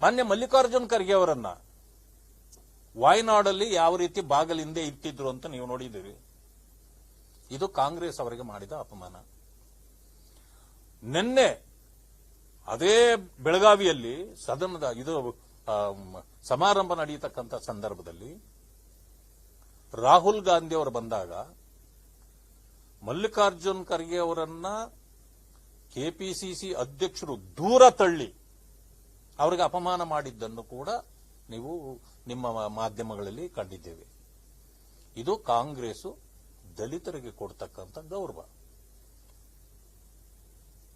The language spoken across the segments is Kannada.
ಮಾನ್ಯ ಮಲ್ಲಿಕಾರ್ಜುನ್ ಖರ್ಗೆ ಅವರನ್ನ ವಾಯ್ನಾಡಲ್ಲಿ ಯಾವ ರೀತಿ ಬಾಗಲಿಂದ ಇಟ್ಟಿದ್ರು ಅಂತ ನೀವು ನೋಡಿದ್ದೀರಿ. ಇದು ಕಾಂಗ್ರೆಸ್ ಅವರಿಗೆ ಮಾಡಿದ ಅಪಮಾನ. ನಿನ್ನೆ ಅದೇ ಬೆಳಗಾವಿಯಲ್ಲಿ ಸದನದ ಇದು ಸಮಾರಂಭ ನಡೆಯತಕ್ಕಂಥ ಸಂದರ್ಭದಲ್ಲಿ ರಾಹುಲ್ ಗಾಂಧಿ ಅವರು ಬಂದಾಗ ಮಲ್ಲಿಕಾರ್ಜುನ್ ಖರ್ಗೆ ಅವರನ್ನ ಕೆಪಿಸಿಸಿ ಅಧ್ಯಕ್ಷರು ದೂರ ತಳ್ಳಿ ಅವರಿಗೆ ಅಪಮಾನ ಮಾಡಿದ್ದನ್ನು ಕೂಡ ನೀವು ನಿಮ್ಮ ಮಾಧ್ಯಮಗಳಲ್ಲಿ ಕಂಡಿದ್ದೇವೆ. ಇದು ಕಾಂಗ್ರೆಸ್ ದಲಿತರಿಗೆ ಕೊಡ್ತಕ್ಕಂಥ ಗೌರವ.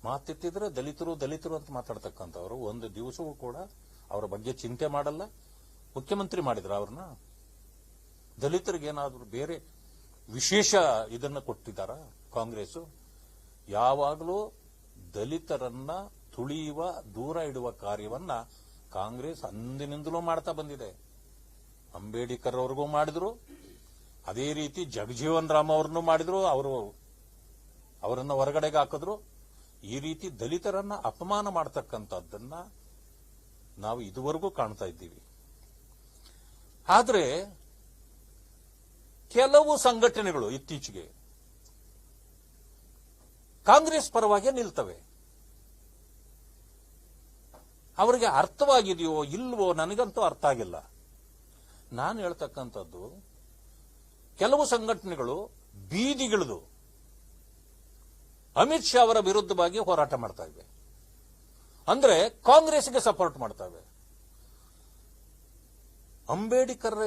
ಮಾತೆತ್ತಿದ್ರೆ ದಲಿತರು ದಲಿತರು ಅಂತ ಮಾತಾಡ್ತಕ್ಕಂಥವ್ರು, ಒಂದು ದಿವಸವೂ ಕೂಡ ಅವರ ಬಗ್ಗೆ ಚಿಂತೆ ಮಾಡಲ್ಲ. ಮುಖ್ಯಮಂತ್ರಿ ಮಾಡಿದ್ರ ಅವ್ರನ್ನ. ದಲಿತರಿಗೆ ಏನಾದರೂ ಬೇರೆ ವಿಶೇಷ ಇದನ್ನ ಕೊಟ್ಟಿದ್ದಾರ ಕಾಂಗ್ರೆಸ್ ಯಾವಾಗಲೂ ದಲಿತರನ್ನ ತುಳಿಯುವ, ದೂರ ಇಡುವ ಕಾರ್ಯವನ್ನ ಕಾಂಗ್ರೆಸ್ ಅಂದಿನಿಂದಲೂ ಮಾಡ್ತಾ ಬಂದಿದೆ. ಅಂಬೇಡ್ಕರ್ ಅವ್ರಿಗೂ ಮಾಡಿದ್ರು. ಅದೇ ರೀತಿ ಜಗಜೀವನ್ ರಾಮ್ ಅವ್ರನ್ನೂ ಮಾಡಿದ್ರು. ಅವರು ಅವರನ್ನ ಹೊರಗಡೆಗೆ ಹಾಕಿದ್ರು. ಈ ರೀತಿ ದಲಿತರನ್ನ ಅಪಮಾನ ಮಾಡತಕ್ಕಂಥದ್ದನ್ನ ನಾವು ಇದುವರೆಗೂ ಕಾಣ್ತಾ ಇದ್ದೀವಿ. ಆದರೆ ಕೆಲವು ಸಂಘಟನೆಗಳು ಇತ್ತೀಚೆಗೆ ಕಾಂಗ್ರೆಸ್ ಪರವಾಗಿ ನಿಲ್ತವೆ. ಅವರಿಗೆ ಅರ್ಥವಾಗಿದೆಯೋ ಇಲ್ವೋ ನನಗಂತೂ ಅರ್ಥ ಆಗಿಲ್ಲ. ನಾನು ಹೇಳ್ತಕ್ಕಂಥದ್ದು, ಕೆಲವು ಸಂಘಟನೆಗಳು ಬೀದಿಗಿಳಿದು ಅಮಿತ್ ಶಾ ಅವರ ವಿರುದ್ಧವಾಗಿ ಹೋರಾಟ ಮಾಡ್ತಾ ಇವೆ. ಅಂದ್ರೆ ಕಾಂಗ್ರೆಸ್ಗೆ ಸಪೋರ್ಟ್ ಮಾಡ್ತವೆ ಅಂಬೇಡ್ಕರ್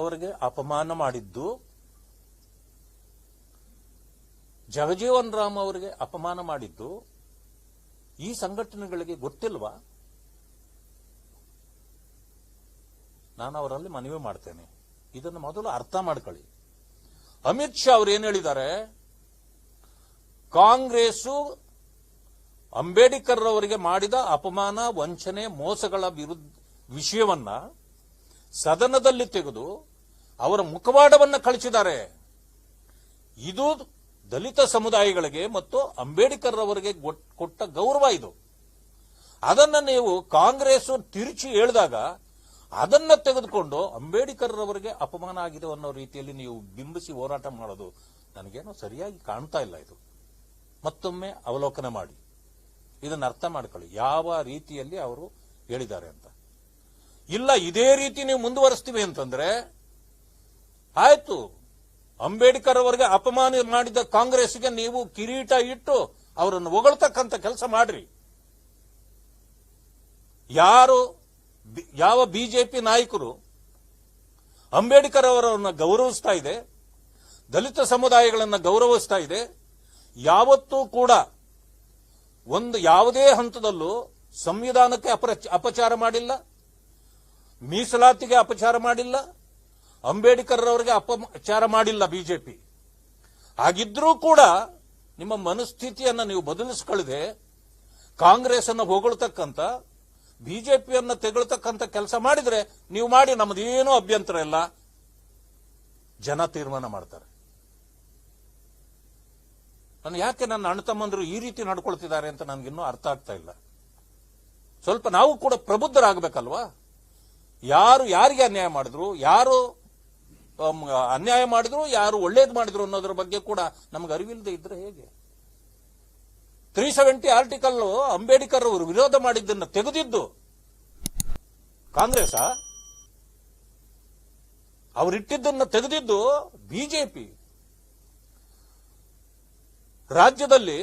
ಅವರಿಗೆ ಅಪಮಾನ ಮಾಡಿದ್ದು, ಜಗಜೀವನ್ ರಾಮ್ ಅವರಿಗೆ ಅಪಮಾನ ಮಾಡಿದ್ದು, ಈ ಸಂಘಟನೆಗಳಿಗೆ ಗೊತ್ತಿಲ್ವಾ? ನಾನು ಅವರಲ್ಲಿ ಮನವಿ ಮಾಡ್ತೇನೆ. ಇದನ್ನು ಮೊದಲು ಅರ್ಥ ಮಾಡ್ಕೊಳ್ಳಿ. ಅಮಿತ್ ಶಾ ಅವರು ಏನ್ ಹೇಳಿದ್ದಾರೆ? ಕಾಂಗ್ರೆಸ್ಸು ಅಂಬೇಡ್ಕರ್ ಅವರಿಗೆ ಮಾಡಿದ ಅಪಮಾನ, ವಂಚನೆ, ಮೋಸಗಳ ವಿರುದ್ಧ ವಿಷಯವನ್ನ ಸದನದಲ್ಲಿ ತೆಗೆದು ಅವರ ಮುಖವಾಡವನ್ನು ಕಳಿಸಿದ್ದಾರೆ. ಇದು ದಲಿತ ಸಮುದಾಯಗಳಿಗೆ ಮತ್ತು ಅಂಬೇಡ್ಕರ್ ಅವರಿಗೆ ಕೊಟ್ಟ ಗೌರವ ಇದು. ಅದನ್ನ ನೀವು ಕಾಂಗ್ರೆಸ್ ತಿರುಚಿ ಹೇಳಿದಾಗ ಅದನ್ನ ತೆಗೆದುಕೊಂಡು ಅಂಬೇಡ್ಕರ್ ಅವರಿಗೆ ಅಪಮಾನ ಆಗಿದೆ ಅನ್ನೋ ರೀತಿಯಲ್ಲಿ ನೀವು ಬಿಂಬಿಸಿ ಹೋರಾಟ ಮಾಡೋದು ನನಗೇನೋ ಸರಿಯಾಗಿ ಕಾಣ್ತಾ ಇಲ್ಲ ಇದು. ಮತ್ತೊಮ್ಮೆ ಅವಲೋಕನ ಮಾಡಿ. ಇದನ್ನ ಅರ್ಥ ಮಾಡ್ಕೊಳ್ಳಿ. ಯಾವ ರೀತಿಯಲ್ಲಿ ಅವರು ಹೇಳಿದ್ದಾರೆ ಅಂತ. ಇಲ್ಲ, ಇದೇ ರೀತಿ ನೀವು ಮುಂದುವರಿಸ್ತೀವಿ ಅಂತಂದ್ರೆ, ಆಯ್ತು ಅಂಬೇಡ್ಕರ್ ಅವರಿಗೆ ಅಪಮಾನ ಮಾಡಿದ ಕಾಂಗ್ರೆಸ್ಗೆ ನೀವು ಕಿರೀಟ ಇಟ್ಟು ಅವರನ್ನು ಹೊಗಳ್ತಕ್ಕಂಥ ಕೆಲಸ ಮಾಡ್ರಿ. ಯಾರು ಯಾವ ಬಿಜೆಪಿ ನಾಯಕರು ಅಂಬೇಡ್ಕರ್ ಅವರನ್ನ ಗೌರವಿಸ್ತಾ ಇದೆ, ದಲಿತ ಸಮುದಾಯಗಳನ್ನ ಗೌರವಿಸ್ತಾ ಇದೆ, ಯಾವತ್ತೂ ಕೂಡ ಒಂದು ಯಾವುದೇ ಹಂತದಲ್ಲೂ ಸಂವಿಧಾನಕ್ಕೆ ಅಪಚಾರ ಮಾಡಿಲ್ಲ, ಮೀಸಲಾತಿಗೆ ಅಪಚಾರ ಮಾಡಿಲ್ಲ, ಅಂಬೇಡ್ಕರ್ ಅವರಿಗೆ ಅಪಚಾರ ಮಾಡಿಲ್ಲ ಬಿಜೆಪಿ. ಹಾಗಿದ್ರೂ ಕೂಡ ನಿಮ್ಮ ಮನಸ್ಥಿತಿಯನ್ನ ನೀವು ಬದಲಿಸಿಕೊಳ್ಳದೆ ಕಾಂಗ್ರೆಸ್ ಅನ್ನು ಹೊಗಳ್ತಕ್ಕಂಥ ಬಿಜೆಪಿಯನ್ನ ತೆಗಳ್ತಕ್ಕಂಥ ಕೆಲಸ ಮಾಡಿದ್ರೆ ನೀವು ಮಾಡಿ ನಮ್ದೇನೂ ಅಭ್ಯಂತರ ಇಲ್ಲ. ಜನ ತೀರ್ಮಾನ ಮಾಡ್ತಾರೆ. ನಾನು ಯಾಕೆ ನನ್ನ ಅಣ್ಣ ತಮ್ಮಂದಿರು ಈ ರೀತಿ ನಡ್ಕೊಳ್ತಿದ್ದಾರೆ ಅಂತ ನನಗಿನ್ನೂ ಅರ್ಥ ಆಗ್ತಾ ಇಲ್ಲ. ಸ್ವಲ್ಪ ನಾವು ಕೂಡ ಪ್ರಬುದ್ಧರಾಗಬೇಕಲ್ವಾ? ಯಾರು ಯಾರಿಗೆ ಅನ್ಯಾಯ ಮಾಡಿದ್ರು, ಯಾರು ಅನ್ಯಾಯ ಮಾಡಿದ್ರು, ಯಾರು ಒಳ್ಳೇದು ಮಾಡಿದ್ರು ಅನ್ನೋದ್ರ ಬಗ್ಗೆ ಕೂಡ ನಮ್ಗೆ ಅರಿವಿಲ್ಲದೆ ಇದ್ರೆ ಹೇಗೆ? ತ್ರೀ ಸೆವೆಂಟಿ ಆರ್ಟಿಕಲ್ ಅಂಬೇಡ್ಕರ್ ಅವರು ವಿರೋಧ ಮಾಡಿದ್ದನ್ನು ತೆಗೆದಿದ್ದು ಕಾಂಗ್ರೆಸ್ ಅವರಿಟ್ಟಿದ್ದನ್ನು ತೆಗೆದಿದ್ದು ಬಿಜೆಪಿ. ರಾಜ್ಯದಲ್ಲಿ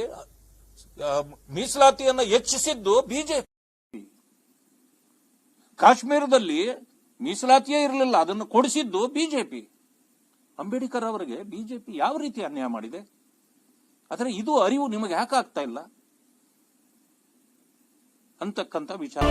ಮೀಸಲಾತಿಯನ್ನು ಹೆಚ್ಚಿಸಿದ್ದು ಬಿಜೆಪಿ. ಕಾಶ್ಮೀರದಲ್ಲಿ ಮೀಸಲಾತಿಯೇ ಇರಲಿಲ್ಲ, ಅದನ್ನು ಕೊಡಿಸಿದ್ದು ಬಿಜೆಪಿ. ಅಂಬೇಡ್ಕರ್ ಅವರಿಗೆ ಬಿಜೆಪಿ ಯಾವ ರೀತಿ ಅನ್ಯಾಯ ಮಾಡಿದೆ? ಆದರೆ ಇದು ಅರಿವು ನಿಮಗೆ ಯಾಕೆ ಆಗ್ತಾ ಇಲ್ಲ? ಅಂತಕ್ಕಂಥ ವಿಚಾರ.